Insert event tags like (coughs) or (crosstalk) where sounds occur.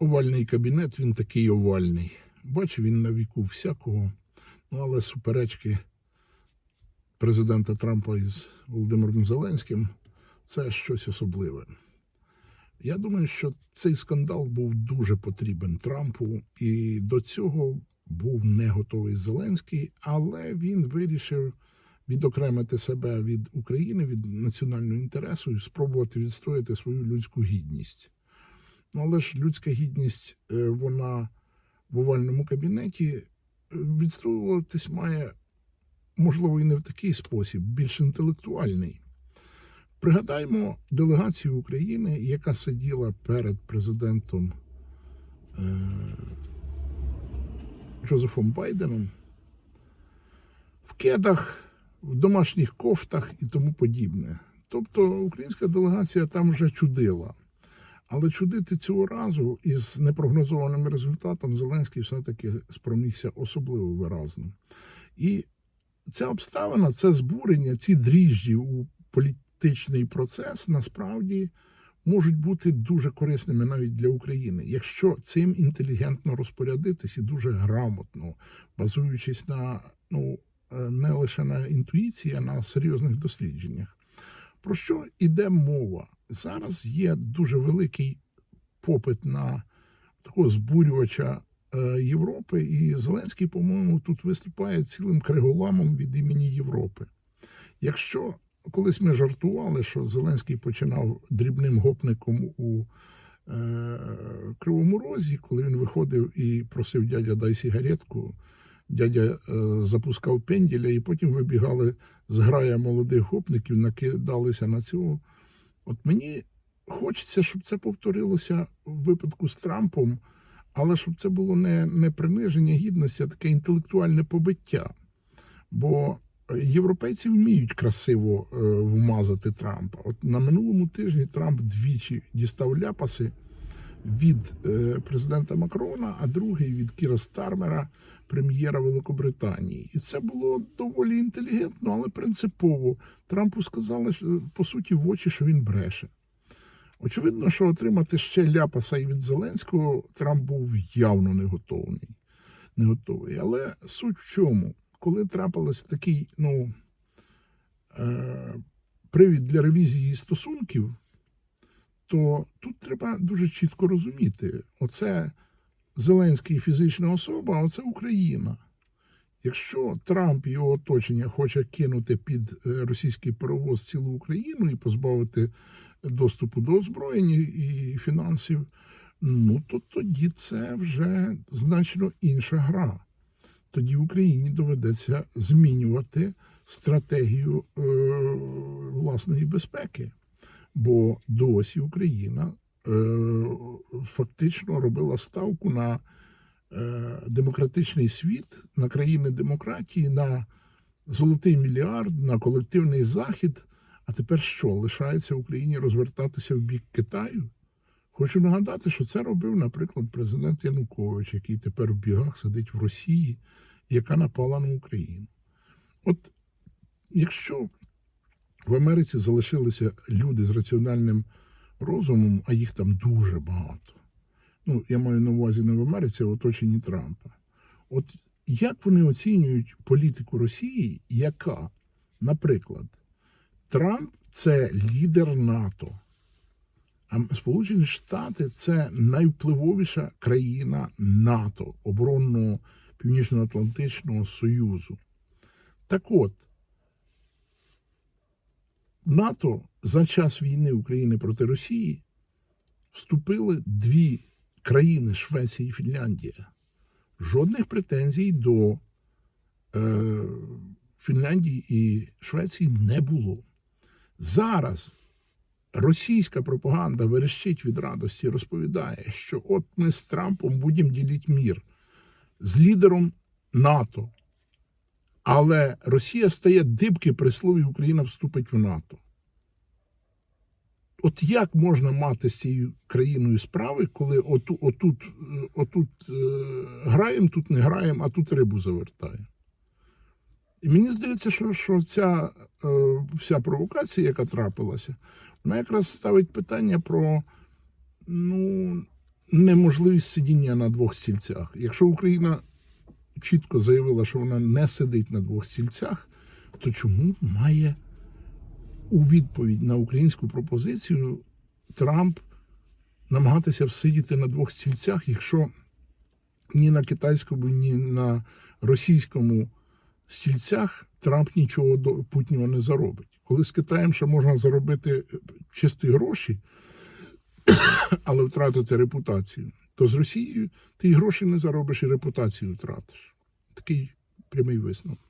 овальний кабінет, він такий овальний. Бачив він на віку всякого, ну але суперечки президента Трампа із Володимиром Зеленським це щось особливе. Я думаю, що цей скандал був дуже потрібен Трампу, і до цього був не готовий Зеленський, але він вирішив відокремити себе від України, від національного інтересу і спробувати відстояти свою людську гідність. Ну, але ж людська гідність, е, вона в овальному кабінеті е, відстоюватись має, можливо, і не в такий спосіб, більш інтелектуальний. Пригадаймо делегацію України, яка сиділа перед президентом е, Джозефом Байденом в кедах, в домашніх кофтах і тому подібне. Тобто українська делегація там вже чудила. Але чудити цього разу із непрогнозованим результатом Зеленський все-таки спромігся особливо виразно. І ця обставина, це збурення, ці дріжджі у політичний процес насправді можуть бути дуже корисними навіть для України, якщо цим інтелігентно розпорядитись і дуже грамотно, базуючись на ну е, не лише на інтуїції, а на серйозних дослідженнях. Про що йде мова? Зараз є дуже великий попит на такого збурювача е, Європи, і Зеленський, по-моєму, тут виступає цілим криголамом від імені Європи. Якщо колись ми жартували, що Зеленський починав дрібним гопником у е, Кривому Розі, коли він виходив і просив дядя дай сигаретку, дядя е, запускав пенділя, і потім вибігали зграя молодих гопників, накидалися на цього. От мені хочеться, щоб це повторилося в випадку з Трампом, але щоб це було не, не приниження гідності, а таке інтелектуальне побиття. Бо європейці вміють красиво е, вмазати Трампа. От на минулому тижні Трамп двічі дістав ляпаси від е, президента Макрона, а другий від Кіра Стармера, прем'єра Великобританії. І це було доволі інтелігентно, але принципово. Трампу сказали що, по суті в очі, що він бреше. Очевидно, що отримати ще ляпаса і від Зеленського Трамп був явно не готовий. Не готовий. Але суть в чому? Коли трапилось такий ну, е, привід для ревізії стосунків, то тут треба дуже чітко розуміти: оце Зеленський фізична особа, а оце Україна. Якщо Трамп і його оточення хоче кинути під е, російський паровоз цілу Україну і позбавити доступу до озброєння і фінансів, ну то тоді це вже значно інша гра. Тоді Україні доведеться змінювати стратегію е, власної безпеки. Бо досі Україна е, фактично робила ставку на е, демократичний світ, на країни демократії, на золотий мільярд, на колективний захід. А тепер що? Лишається Україні розвертатися в бік Китаю? Хочу нагадати, що це робив, наприклад, президент Янукович, який тепер в бігах сидить в Росії, яка напала на Україну. От якщо в Америці залишилися люди з раціональним розумом, а їх там дуже багато. Ну, я маю на увазі не в Америці, а в оточенні Трампа. От як вони оцінюють політику Росії, яка, наприклад, Трамп це лідер НАТО, а Сполучені Штати це найвпливовіша країна НАТО, оборонного Північно-Атлантичного Союзу. Так от, НАТО за час війни України проти Росії вступили дві країни Швеція і Фінляндія. Жодних претензій до е, Фінляндії і Швеції не було. Зараз російська пропаганда верещить від радості розповідає, що от ми з Трампом будемо ділити мір з лідером НАТО. Але Росія стає дибки при слові Україна вступить в НАТО. От як можна мати з цією країною справи, коли оту, отут, е, отут е, граємо, тут не граємо, а тут рибу завертаємо? І мені здається, що, що ця е, вся провокація, яка трапилася, вона якраз ставить питання про ну, неможливість сидіння на двох стільцях. Якщо Україна чітко заявила, що вона не сидить на двох стільцях, то чому має у відповідь на українську пропозицію Трамп намагатися всидіти на двох стільцях, якщо ні на китайському, ні на російському стільцях Трамп нічого до путнього не заробить. Коли з Китаєм ще можна заробити е, чисті гроші, (coughs) але втратити репутацію, то з Росією ти гроші не заробиш, і репутацію втратиш. Такий прямий висновок.